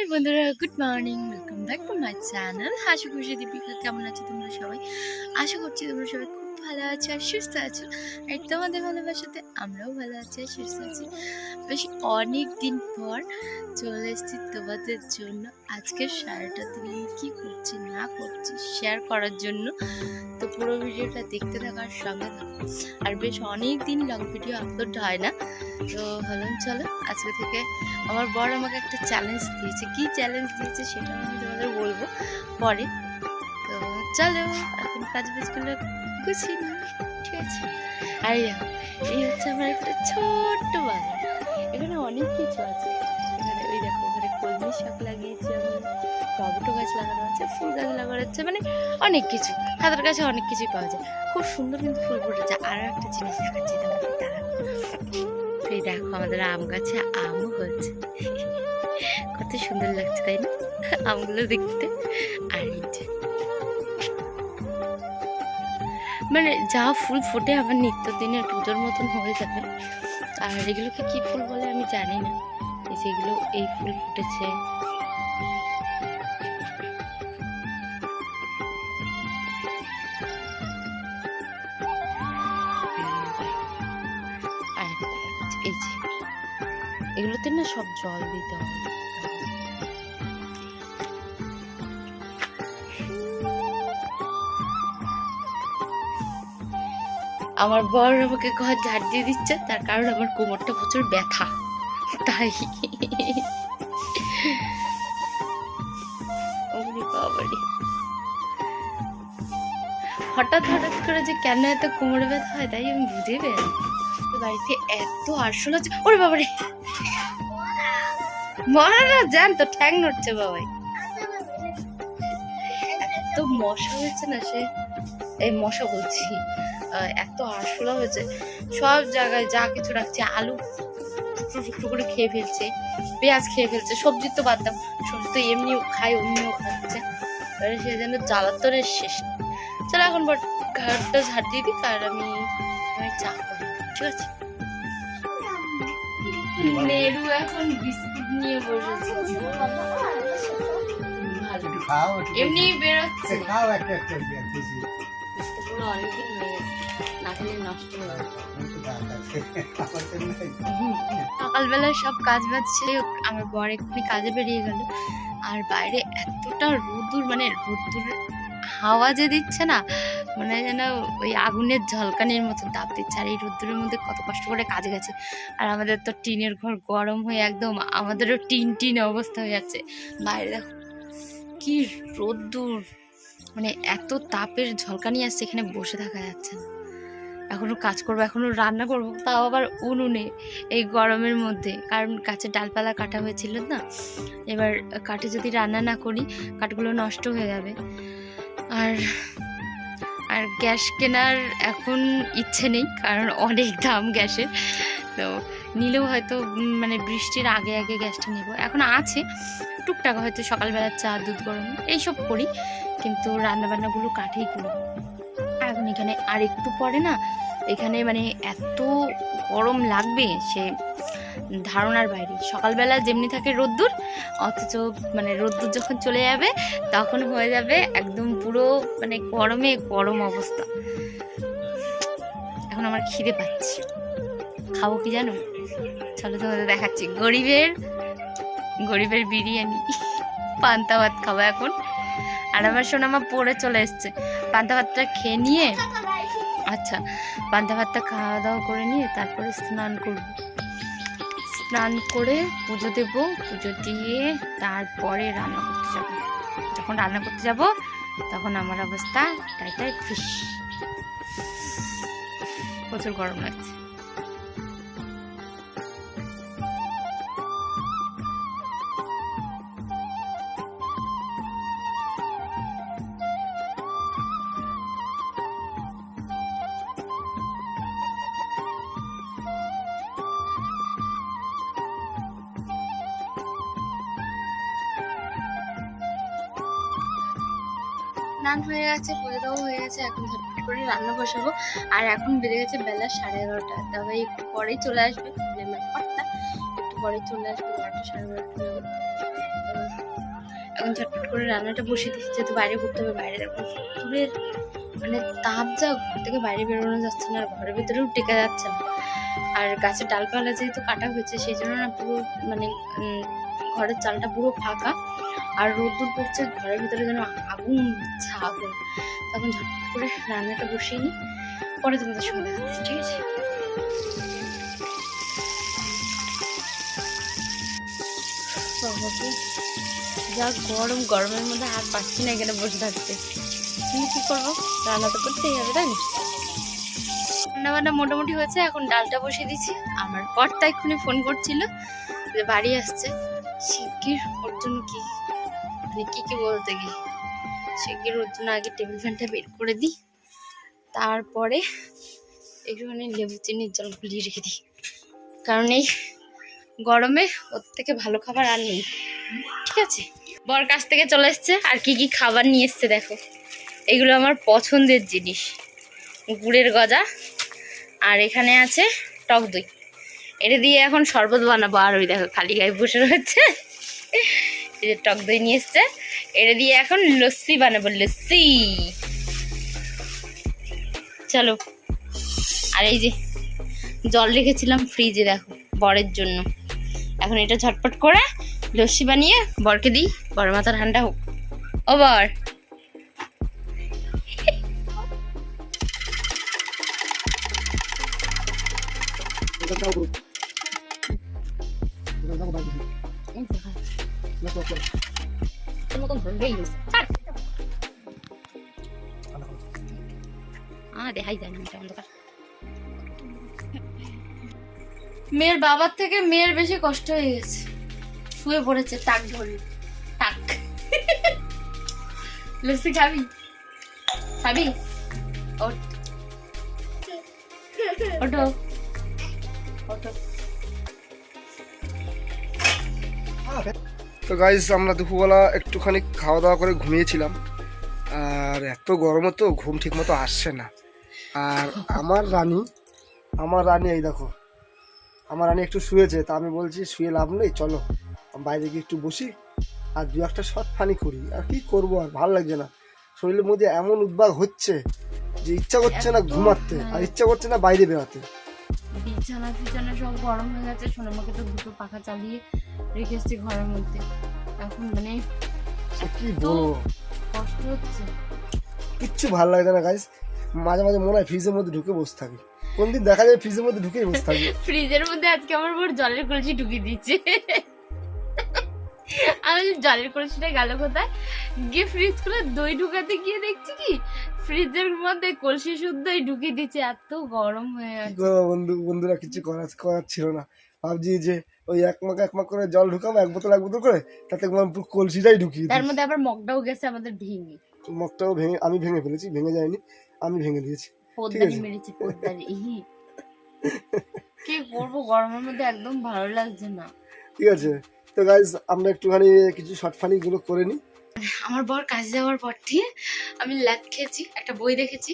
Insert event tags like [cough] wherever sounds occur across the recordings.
High বন্ধুরা good morning welcome back to my channel হাসি খুশি দীপিকা কেমন আছো তোমরা সবাই? আশা করছি তোমরা সবাই ভালো আছো আর সুস্থ আছো। আর তোমাদের ভালোবাসাতে আমরাও ভালো আছি আর সুস্থ আছি। বেশ অনেক দিন পর চলে এসেছি তোমাদের জন্য। আজকের সারাটা তুমি কী করছি, না করছি শেয়ার করার জন্য। তো পুরো ভিডিওটা দেখতে থাকার সঙ্গে থাকো। আর বেশ অনেক দিন লং ভিডিও আপলোড হয় না। তো ভাবলাম চলো আজকে থেকে আমার বর আমাকে একটা চ্যালেঞ্জ দিয়েছে। কি চ্যালেঞ্জ দিয়েছে সেটা আমি তোমাদের বলব পরে। তো চলো, এখন কাজ বাজগুলো গুছিয়ে নিই ঠিক আছে আর এই হচ্ছে আমার একটা ছোট্ট বাগান। এখানে অনেক কিছু আছে। এখানে ওই দেখো, ওখানে কলমি শাক লাগিয়েছি আমি টমেটো গাছ লাগানো আছে, ফুল গাছ লাগানো আছে মানে অনেক কিছু। হাতের কাছে অনেক কিছুই পাওয়া যায়। খুব সুন্দর কিন্তু ফুল ফুটেছে। আর একটা জিনিস দেখাচ্ছি তোমাদের, দাঁড়াও। এই দেখো, আমাদের আম গাছে আমও হচ্ছে কত সুন্দর লাগছে, তাই না? আমগুলো দেখতে। আর মানে যা ফুল ফোটে আমার নিত্যদিনের পুজোর মতন হয়ে যাবে। আর এগুলোকে কি ফুল বলে আমি জানি না। যেগুলো এই ফুল ফুটেছে। এই যে, এগুলোতে না সব জল দিতে হবে আমার বর আমাকে ঘর ঝাড় দিয়ে দিচ্ছে, তার কারণ আমার কোমরটা প্রচুর ব্যথা। তাই। হঠাৎ হঠাৎ করে যে কেন এত কোমরে ব্যথা হয়, তাই আমি বুঝে পেয়ে বাড়িতে এত আছে ওরে বাবারে। না জান তো, ঠ্যাং নড়ছে বাবাই। এত মশা হয়েছে না সে? এই মশা বলছি। এত আরশোলা হয়েছে। সব জায়গায় যা কিছু রাখছে আলু টুকরো টুকরো করে খেয়ে ফেলছে পেঁয়াজ খেয়ে ফেলছে সবজি তো বাদ দাম সবজি তো এমনিও খায় অমনিও খাচ্ছে। এবারে সে যেন জ্বালাতনের শেষ। চলো এখন বট ঘরটা ঝাড় দিয়ে দিই আর আমি আমি চা করি ঠিক আছে? এখন বিস্কুট নিয়ে বসেছে। এমনি বেরোচ্ছে। খাও একটা একটা অনেকদিন হয়ে গেছে। হয়ে। সকালবেলায় সব কাজ বাজ আমার বর এক্ষুনি কাজে বেরিয়ে গেল। আর বাইরে এতটা রোদ্দুর মানে রোদ্দুর হাওয়া যে দিচ্ছে না মানে যেন ওই আগুনের ঝলকানির মতো তাপ দিচ্ছে। আর এই রোদ্দুরের মধ্যে কত কষ্ট করে কাজ গেছে। আর আমাদের তো টিনের ঘর গরম হয়ে একদম আমাদেরও টিন টিন অবস্থা হয়ে যাচ্ছে। বাইরে দেখো, কি রোদ্দুর মানে এত তাপের ঝলকানি আসছে, এখানে বসে থাকা যাচ্ছে না। এখনও কাজ করব, এখনও রান্না করব, তাও আবার উনুনে, এই গরমের মধ্যে। কারণ কাছের ডালপালা কাটা হয়েছিল না, এবার কাঠে যদি রান্না না করি, কাঠগুলো নষ্ট হয়ে যাবে। আর আর গ্যাস কেনার এখন ইচ্ছে নেই, কারণ অনেক দাম গ্যাসের। তো নিলেও হয়তো মানে বৃষ্টির আগে আগে গ্যাসটা নেব। এখন আছে, টুকটাক হয়তো সকালবেলা চা, দুধ গরম, এইসব করি, কিন্তু রান্নাবান্নাগুলো কাঠেই করি এখন এখানে আর একটু পরে না, এখানে মানে এত গরম লাগবে সে ধারণার বাইরে। সকালবেলা যেমনি থাকে রোদ্দুর, অথচ মানে রোদ্দুর যখন চলে যাবে, তখন হয়ে যাবে একদম পুরো মানে গরমে গরম অবস্থা। এখন আমার খিদে পাচ্ছি। খাব কি জানো? চলো তোমাদের দেখাচ্ছি। গরিবের গরিবের বিরিয়ানি, পান্তা ভাত খাব এখন। আর আমার সোনামা পড়ে চলে এসছে। পান্তা ভাতটা খেয়ে নিয়ে আচ্ছা পান্তা ভাতটা খাওয়া দাওয়া করে নিয়ে তারপরে স্নান করব। স্নান করে পুজো দেব, পুজো দিয়ে তারপরে রান্না করতে যাব। যখন রান্না করতে যাব, তখন আমার অবস্থা টাইটাই ফিস। প্রচুর গরম লাগছে। স্নান হয়ে গেছে, পুজো দেওয়া হয়ে গেছে, এখন ঝটপট করে রান্না বসাবো। আর এখন বেড়ে গেছে বেলা সাড়ে এগারোটা, তবে একটু পরেই চলে আসবে মানে আমার কর্তা একটু পরেই চলে আসবে, বারোটা সাড়ে বারোটা এখন ঝটপট করে রান্নাটা বসিয়ে দিচ্ছি, যেহেতু বাইরে ঘুরতে হবে, বাইরে দূরের মানে তাপ যা ঘর থেকে বাইরে বেরোনো যাচ্ছে না, আর ঘরের ভিতরেও টেকা যাচ্ছে না। আর গাছের ডালপালা যেহেতু কাটা হয়েছে, সেই জন্য না পুরো মানে ঘরের চালটা পুরো ফাঁকা। আর রোদ্দুর পড়ছে, ঘরের ভিতরে যেন আগুন হচ্ছে আগুন। তখন ঝটপট করে রান্নাটা বসিয়ে নিই, পরে তোমাদের সঙ্গে দেখা হচ্ছে ঠিক আছে? যা গরম, গরমের মধ্যে আর পাচ্ছি না এখানে বসে থাকতে। কিন্তু কি করব রান্না তো করতেই হবে, তাই রান্না বান্না মোটামুটি হয়েছে, এখন ডালটা বসিয়ে দিচ্ছি। আমার কর্তা এক্ষুনি ফোন করছিল যে বাড়ি আসছে। শিগগির ওর জন্য কি মানে কি কি বলতে গিয়ে? শিগগির ওর জন্য আগে টেবিল ফ্যানটা বের করে দিই। তারপরে একটুখানি লেবু চিনির জল গুলিয়ে রেখে দিই। কারণ এই গরমে ওর থেকে ভালো খাবার আর নেই। ঠিক আছে? বর কাছ থেকে চলে এসছে। আর কি কি খাবার নিয়ে এসছে দেখো। এগুলো আমার পছন্দের জিনিস। গুড়ের গজা। আর এখানে আছে টক দই। এটা দিয়ে এখন শরবত বানাবো। আর ওই দেখো, খালি গায়ে বসে রয়েছে। এই যে টক দই নিয়ে এসছে, এটা দিয়ে এখন লস্যি বানাবো, লস্যি। চলো। আর এই যে জল রেখেছিলাম ফ্রিজে, দেখো, বরের জন্য। এখন এটা ঝটপট করে লস্যি বানিয়ে বরকে দিই, বর মাথা ঠান্ডা হোক। ও বর। মেয়ের বাবার থেকে মেয়ের বেশি কষ্ট হয়ে গেছে। শুয়ে পড়েছে টাক ধরে। টাক লস্যি খাবি? খাবি? ওঠ। ওঠো। ওঠো। তো গাইজ আমরা দুপুরবেলা একটুখানি খাওয়া দাওয়া করে ঘুমিয়েছিলাম। আর এত গরমও তো ঘুম ঠিক মতো আসছে না। আর আমার রানী আমার রানী এই দেখো আমার রানী একটু শুয়েছে তা আমি বলছি শুয়ে লাভ নেই চলো বাইরে গিয়ে একটু বসি আর দু একটা শট ফানি করি। আর কি করব আর ভালো লাগছে না। শরীরের মধ্যে এমন উদ্বাগ হচ্ছে যে ইচ্ছা করছে না ঘুমাতে আর ইচ্ছা করছে না বাইরে বেরোতে। বিছানা ফিছানা সব গরম হয়ে গেছে সোনামাকে তো দুটো পাখা চালিয়ে রেখে এসছি ঘরের মধ্যে। এখন মানে কষ্ট হচ্ছে। কিচ্ছু ভালো লাগে না গাইজ মাঝে মাঝে মনে হয় ফ্রিজের মধ্যে ঢুকে বসে থাকি। কোনদিন দেখা যায় ফ্রিজের মধ্যে ঢুকেই বসে থাকি। [laughs] ফ্রিজের মধ্যে আজকে আমার বড় জলের কলসি ঢুকিয়ে দিচ্ছে [laughs] আমি জলের কলসিটা গেল কোথায়? গিয়ে ফ্রিজ খুলে দই ঢুকাতে গিয়ে দেখছি কি ফ্রিজের মধ্যে কলসি শুদ্ধই ঢুকিয়ে দিচ্ছে এত গরম হয়ে আছে। বন্ধু বন্ধুরা কিছু করার করার ছিল না। ভাবছি যে ওই এক মাক এক মাক করে জল ঢুকাবো এক বোতল এক বোতল করে তাতে পুরো কলসিটাই ঢুকিয়ে তার মধ্যে আবার মগটাও গেছে আমাদের ভেঙে। মগটাও ভেঙে আমি ভেঙে ফেলেছি ভেঙে যায়নি আমি ভেঙে দিয়েছি। পোদ্দারি। মেরেছে [laughs] পোদ্দারি। কি করব গরমের মধ্যে একদম ভালো লাগছে না। ঠিক আছে। তো গাইজ আমরা একটুখানি কিছু শর্ট ফানি গুলো করে নিই। আমার বর কাজে যাওয়ার পর থেকে আমি ল্যাদ খেয়েছি, একটা বই দেখেছি।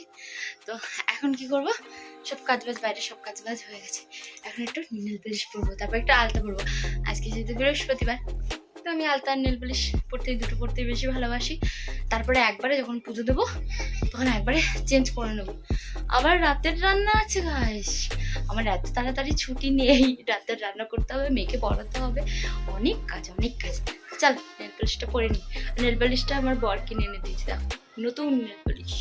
তো এখন কি করব? সব কাজ বাজ বাইরে সব কাজ বাজ হয়ে গেছে। এখন একটু নীল পালিশ পরবো, তারপর একটু আলতা পরবো। আজকে যেহেতু বৃহস্পতিবার, তো আমি আলতা আর নীল পালিশ পরতেই, দুটো পরতেই বেশি ভালোবাসি। তারপরে একবারে যখন পুজো দেবো, তখন একবারে চেঞ্জ করে নেব। আবার রাতের রান্না আছে গাইস আমার এত তাড়াতাড়ি ছুটি নেই। রাতের রান্না করতে হবে, মেয়েকে পড়াতে হবে। অনেক কাজ অনেক কাজ। চল নেল পালিশটা পরে নিই নেল পালিশটা আমার বর কিনে এনে দিয়েছে দেখো নতুন নেল পালিশ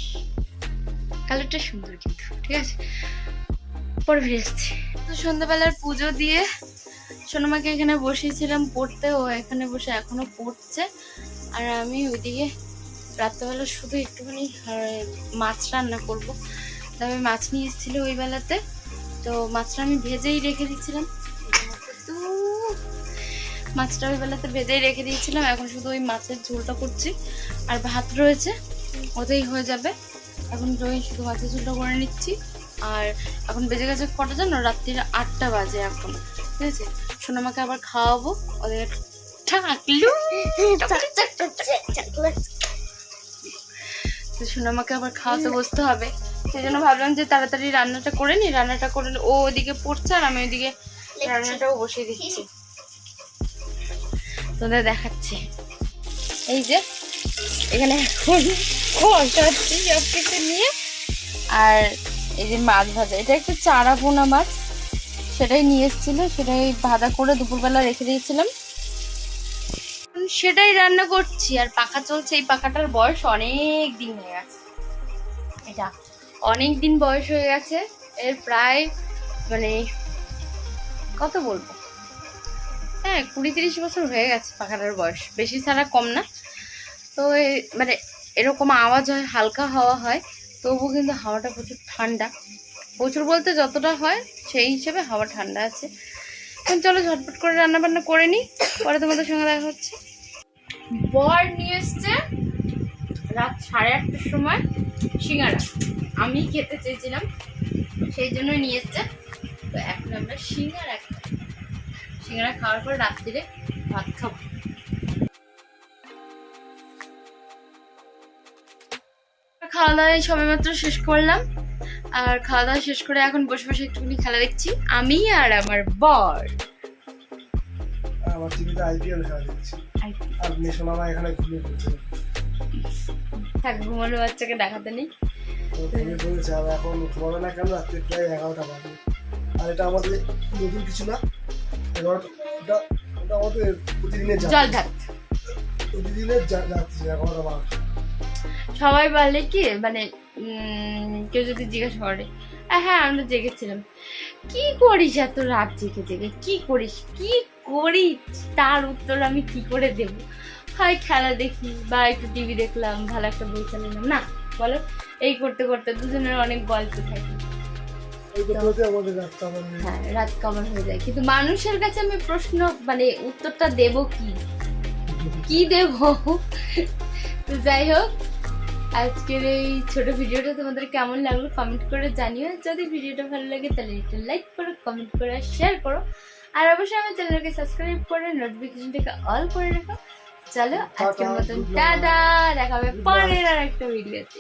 কালারটা সুন্দর কিন্তু, ঠিক আছে? পরে ফিরে আসছি। তো সন্ধ্যাবেলার পুজো দিয়ে সোনামাকে এখানে বসিয়েছিলাম পড়তে, ও এখানে বসে এখনও পড়ছে। আর আমি ওইদিকে রাত্রেবেলা শুধু একটুখানি মাছ রান্না করব। তবে মাছ নিয়ে এসেছিল ওই বেলাতে, তো মাছটা আমি ভেজেই রেখে দিচ্ছিলাম। মাছটা ওই বেলাতে ভেজেই রেখে দিয়েছিলাম। এখন শুধু ওই মাছের ঝোলটা করছি। আর ভাত রয়েছে ওতেই হয়ে যাবে। এখন ওই শুধু মাছের ঝোলটা করে নিচ্ছি। আর এখন বেজে গেছে কটা জানো? রাত্রির আটটা বাজে এখন। ঠিক আছে? সোনামাকে আবার খাওয়াবো। ওদের ঠাকলু। তো সোনামাকে আবার খাওয়াতে বসতে হবে। সেই জন্য ভাবলাম যে তাড়াতাড়ি রান্নাটা করে নি রান্নাটা করে ও ওদিকে পড়ছে আর আমি ওইদিকে রান্নাটাও বসিয়ে দিচ্ছি। তোদের দেখাচ্ছি। এই যে, এখানে এখন নিয়ে। আর এই যে মাছ ভাজা, এটা একটু চারা পোনা মাছ। সেটাই নিয়ে এসেছিল, সেটাই ভাজা করে দুপুরবেলা রেখে দিয়েছিলাম। সেটাই রান্না করছি, আর পাখা চলছে, এই পাখাটার বয়স অনেক দিন হয়ে গেছে। এটা অনেক দিন বয়স হয়ে গেছে, এর প্রায় মানে কত বলব? হ্যাঁ কুড়ি তিরিশ বছর হয়ে গেছে পাখাটার বয়স। বেশি ছাড়া কম না। তো মানে এরকম আওয়াজ হয়, হালকা হাওয়া হয় তবু কিন্তু হাওয়াটা প্রচুর ঠান্ডা। প্রচুর বলতে যতটা হয়, সেই হিসেবে হাওয়া ঠান্ডা আছে। এখন চলো ঝটপট করে রান্না বান্না করে নিই, পরে তোমাদের সঙ্গে দেখা হচ্ছে। বর নিয়ে এসছে রাত সাড়ে আটটার সময় সিঙ্গারা। আমি খেতে চেয়েছিলাম, সেই জন্য নিয়ে এসছে। তো এখন আমরা সিঙ্গারা সিঙ্গারা খাওয়ার পর রাত্রিরে ভাত খাব। খাওয়া দাওয়া সবে মাত্র শেষ করলাম। আর খাওয়া দাওয়া শেষ করে এখন বসে বসে একটুখানি খেলা দেখছি। আমি আর আমার বর। আমার টিভিতে আইপিএল খেলা দেখছি। আর মেশো মামা এখানে ঘুমিয়ে পড়েছে। থাক ঘুমানো বাচ্চাকে দেখাতে নেই। ঘুমিয়ে পড়েছে আর এখন ঘুমাবে না কেন? রাত্রে প্রায় এগারোটা বাজে। আর এটা আমাদের নতুন কিছু না। এগারোটা ওটা ওটা আমাদের প্রতিদিনের জল ভাত প্রতিদিনের যা- এগারোটা বারোটা সবাই বলে কি মানে কেউ যদি জিজ্ঞাসা করে হ্যাঁ আমরা জেগেছিলাম। কি করিস এত রাত জেগে জেগে? কি করিস? কি করিস? তার উত্তর আমি কি করে দেব? হয় খেলা দেখি বা একটু টিভি দেখলাম ভালো একটা বই চালালাম না বলো। এই করতে করতে দুজনের অনেক গল্প থাকে। হ্যাঁ রাত কমন হয়ে যায়। কিন্তু মানুষের কাছে আমি প্রশ্ন মানে উত্তরটা দেব কি? কি দেব? তো যাই হোক আজকের এই ছোট ভিডিওটা তোমাদের কেমন লাগল কমেন্ট করে জানিও। যদি ভিডিওটা ভালো লাগে তাহলে একটা লাইক করো কমেন্ট করে শেয়ার করো। আর অবশ্যই আমার চ্যানেলকে সাবস্ক্রাইব করে নোটিফিকেশনটাকে অল করে রাখো। চলো আজকের মতন. টাটা দেখা হবে পরের আর একটা ভিডিওতে